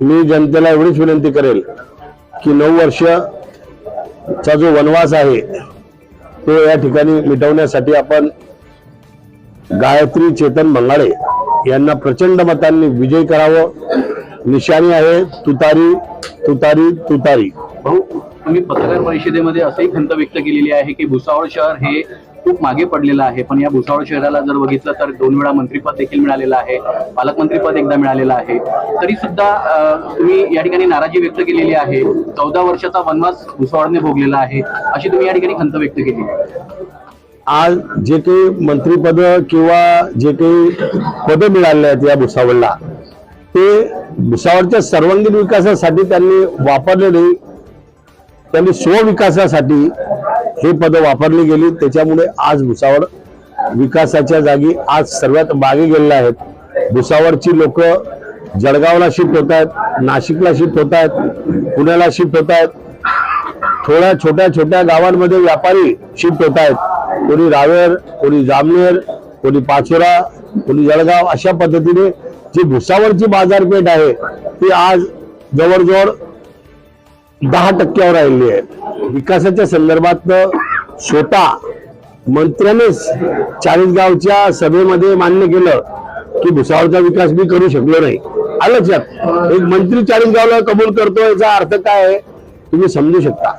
मी जनतेला एवढीच विनंती करेल की नऊ वर्षचा जो वनवास आहे तो या ठिकाणी मिटवण्यासाठी आपण गायत्री चेतन मंगाळे यांना प्रचंड मतांनी विजय करावं. निशाणी आहे तुतारी तुतारी तुतारी. भाऊ तुम्ही पत्रकार परिषदेमध्ये असंही खंत व्यक्त केलेली आहे की भुसावळ शहर हे खूप मागे पडलेलं आहे. पण या भुसावळ शहराला जर बघितलं तर दोन वेळा मंत्रीपद देखील मिळालेलं आहे. पालकमंत्रीपद एकदा मिळालेलं आहे. तरी सुद्धा तुम्ही या ठिकाणी नाराजी व्यक्त केलेली आहे. चौदा वर्षाचा वनवास भुसावळने भोगलेला आहे. अशी तुम्ही या ठिकाणी खंत व्यक्त केली. आज जे काही मंत्रीपद किंवा जे काही पदं मिळाले आहेत या भुसावळला ते भुसावळच्या सर्वांगीण विकासासाठी त्यांनी वापरलेले त्यांनी स्वविकासासाठी हे पदं वापरली गेली त्याच्यामुळे आज भुसावळ विकासाच्या जागी आज सर्वात मागे गेलेले आहेत. भुसावळची लोक जळगावला शिफ्ट होत आहेत नाशिकला शिफ्ट होत आहेत पुण्याला शिफ्ट होत आहेत. थोड्या छोट्या छोट्या गावांमध्ये व्यापारी शिफ्ट होत आहेत. कोणी रावेर कोणी जामनेर कोणी पाचोरा कोणी जळगाव अशा पद्धतीने जी भुसावळची बाजारपेठ आहे ती आज जवळजवळ दहा टक्क्यावर राहिली आहे विकासाच्या संदर्भात स्वतः मंत्र्यानेच चाळीसगावच्या सभेमध्ये मान्य केलं की भुसावळचा विकास मी करू शकलो नाही. आलं लक्षात एक मंत्री चाळीसगावला कबूल करतो याचा अर्थ काय आहे? तुम्ही समजू शकता.